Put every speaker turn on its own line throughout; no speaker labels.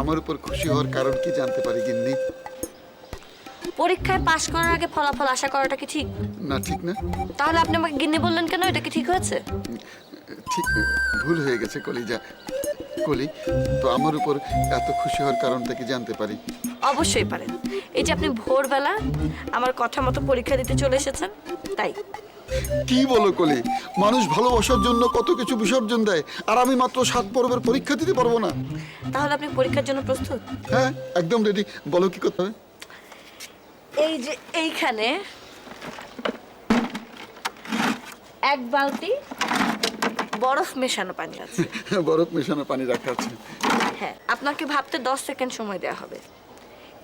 আমার উপর খুশি হওয়ার কারণ কি জানতে পারি গিন্নি?
পরীক্ষায় পাশ করার আগে ফলাফল আশা করাটা কি ঠিক?
না ঠিক না।
তাহলে আপনি আমাকে গিন্নি বললেন কেন? এটা কি ঠিক হয়েছে?
ঠিক ভুল হয়ে গেছে কলিজা। কলি তো আমার উপর এত খুশি হওয়ার কারণটা কি জানতে পারি?
অবশ্যই পারেন। এই যে আপনি ভোরবেলা আমার কথা মতো পরীক্ষা দিতে চলে এসেছেন তাই।
কি বলো কলি? মানুষ ভালোবাসার জন্য কত কিছু বিসর্জন দেয় আর আমি মাত্র সাত পর্বের পরীক্ষা দিতে পারব না।
তাহলে আপনি পরীক্ষার জন্য প্রস্তুত?
হ্যাঁ একদম রেডি বলো কি করতে হবে?
এই যে এইখানে এক বালতি বরফ মেশানো পানি আছে।
বরফ মেশানো পানি রাখা আছে।
হ্যাঁ আপনাকে ভাবতে দশ সেকেন্ড সময় দেওয়া হবে।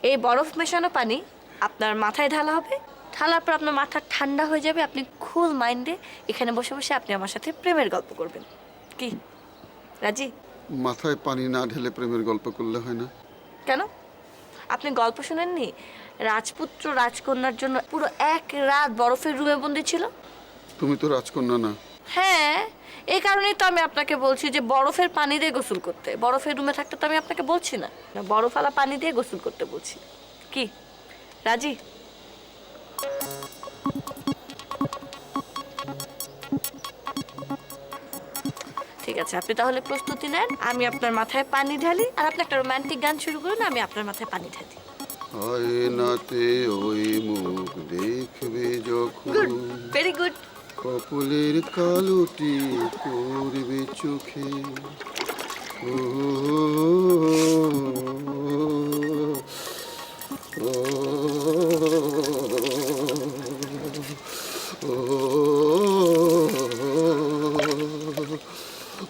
এই বরফ মেশানো পানি আপনার মাথায় ঢালা হবে। ঢালার পর আপনার মাথা ঠান্ডা হয়ে যাবে। আপনি খুল মাইন্ডে এখানে বসে বসে আপনি আমার সাথে প্রেমের গল্প করবেন। কি? রাজি?
মাথায় পানি না ঢেলে প্রেমের গল্প করলে হয় না।
কেন? আপনি গল্প শুনেননি? রাজপুত্র রাজকন্যার জন্য পুরো এক রাত বরফের রুমে বন্দি ছিল?
তুমি তো রাজকন্যা না।
হ্যাঁ এই কারণেই তো আমি আপনাকে বলছি যে বরফের পানি দিয়ে গোসল করতে। বরফের রুমে থাকতে তো আমি আপনাকে বলছি না। না, বরফওয়ালা পানি দিয়ে গোসল করতে বলছি। কি? রাজি? ঠিক আছে, আপনি তাহলে প্রস্তুতি নেন। আমি আপনার মাথায় পানি ঢালি। আর আপনি একটা রোমান্টিক গান শুরু করুন, আমি আপনার মাথায় পানি ঢালি।
আয়নাতে ওই মুখ
গুড
কপলের কালোটি করবে চোখে। ও,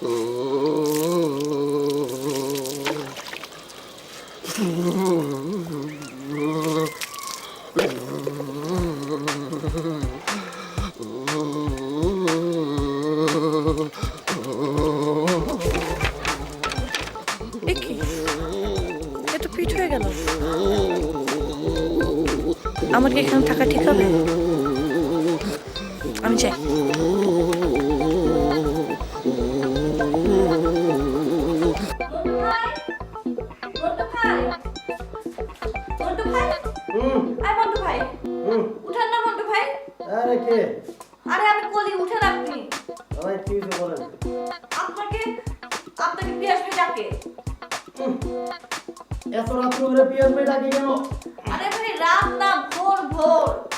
ও, ও,
এ কি? এ তো পিঠ হয়ে গেল। আমার কি এখানে থাকা ঠিক হবে? আমি যাই। উঠান ভাই
কি হয়েছে বলেন।
আপনাকে আপনাকে পিয়াস ভাই ডাকে
এত রাত করে ভাই ডাকি কেন?
আরে ভাই রাত না ভোর ভোর।